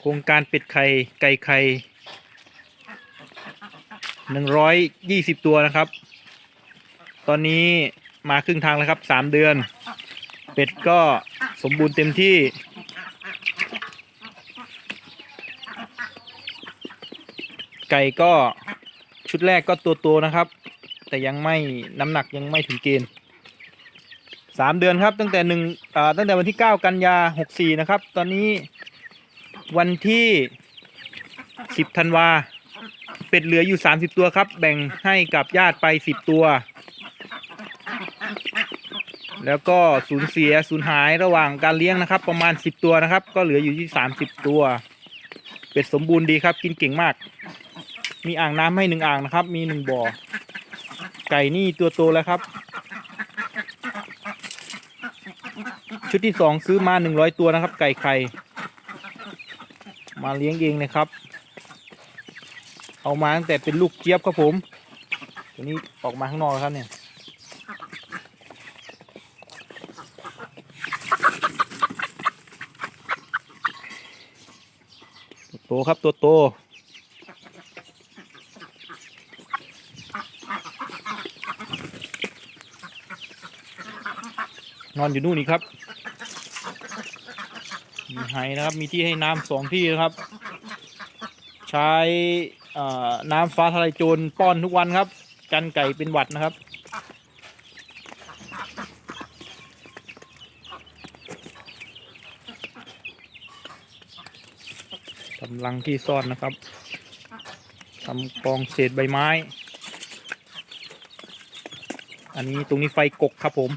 โครงการเป็ดไข่ไก่ไข่หนึ่งร้อยยี่สิบตัวนะครับ ตอนนี้มาครึ่งทางแล้วครับสามเดือน เป็ดก็สมบูรณ์เต็มที่ ไก่ก็ชุดแรกก็ตัวโตนะครับ แต่ยังไม่น้ำหนักยังไม่ถึงเกณฑ์สามเดือนครับตั้งแต่หนึ่งอ่าตั้งแต่วันที่เก้ากันยาหกสี่นะครับ ตอนนี้ วันที่สิบธันวา เป็ดเหลืออยู่สามสิบตัวครับ แบ่งให้กับญาติไปสิบตัว แล้วก็สูญเสียสูญหายระหว่างการเลี้ยงนะครับ ประมาณสิบตัวนะครับ ก็เหลืออยู่ที่สามสิบตัว เป็ดสมบูรณ์ดีครับ กินเก่งมาก มีอ่างน้ำให้หนึ่งอ่างนะครับ มีหนึ่งบ่อ ไก่นี่ตัวโตแล้วครับ ชุดที่สองซื้อมาหนึ่งร้อยตัวนะครับ ไก่ไข่ มาเลี้ยงเองนะครับ เอามาตั้งแต่เป็นลูกเจี๊ยบครับผม ตัวนี้ออกมาข้างนอกแล้วครับเนี่ย ตัวโตครับตัวโตนอนอยู่นู่นนี่ครับ มีไฮนะครับ มีที่ให้น้ำสองที่นะครับ ใช้น้ำฟ้าทะลายโจรป้อนทุกวันครับ กันไก่เป็นหวัดนะครับกำลังที่ซ่อนนะครับทำกองเศษใบไม้ อันนี้ตรงนี้ไฟกกครับผม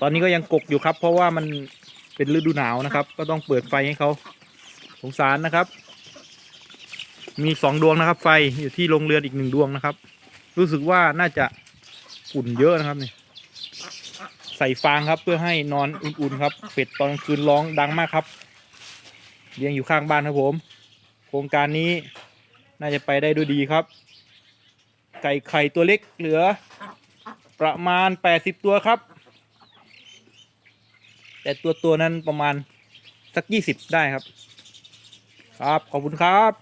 ตอนนี้ก็ยังกกอยู่ครับ เพราะว่ามัน เป็นฤดูหนาวนะครับ ก็ต้องเปิดไฟให้เขาสงสารนะครับ มีสองดวงนะครับ ไฟอยู่ที่โรงเรือนอีกหนึ่งดวงนะครับ รู้สึกว่าน่าจะอุ่นเยอะนะครับนี่ใส่ฟางครับเพื่อให้นอนอุ่นๆครับเป็ดตอนกลางคืนร้องดังมากครับเลี้ยงอยู่ข้างบ้านครับผม โครงการนี้น่าจะไปได้ด้วยดีครับ ไก่ไข่ตัวเล็กเหลือ ประมาณ 80 ตัวครับ แต่ตัวตัวนั้นประมาณสักยี่สิบได้ครับ ครับ ขอบคุณครับ